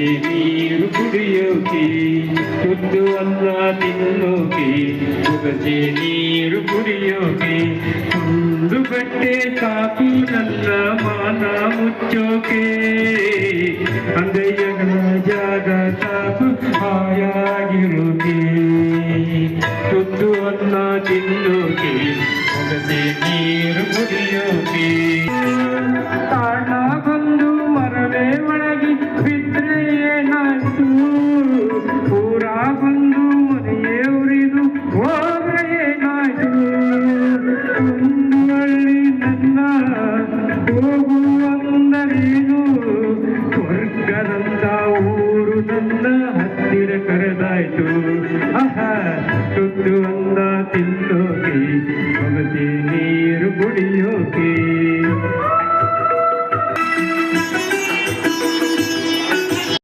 ಹೊಗಸಿ ನೀರು ಕುಡಿಯೋಕೆ ತುತ್ತು ಅನ್ನ ತಿನ್ನೋಕೆ ಹೊಗಸಿ ನೀರು ಕುಡಿಯೋಕೆ ಒಂದು ಬಟ್ಟೆ ಸಾಕು ನನ್ನ ಮಾನ ಮುಚ್ಚೋಕೆ ಅಂಗೈಯಗಳ ಜಾಗ ಸಾಕು ಹಾಯಾಗಿರೋಕೆ ತುತ್ತು ಅನ್ನ ತಿನ್ನೋಕೆ ಹೊಗಸಿ ನೀರು ಕುಡಿಯೋಕೆ ಆಯ್ತು ಅಹ ತುತ್ತು ಅಂದ ತಿನ್ನೋಕೆ ನೀರು ಕುಡಿಯೋಕೆ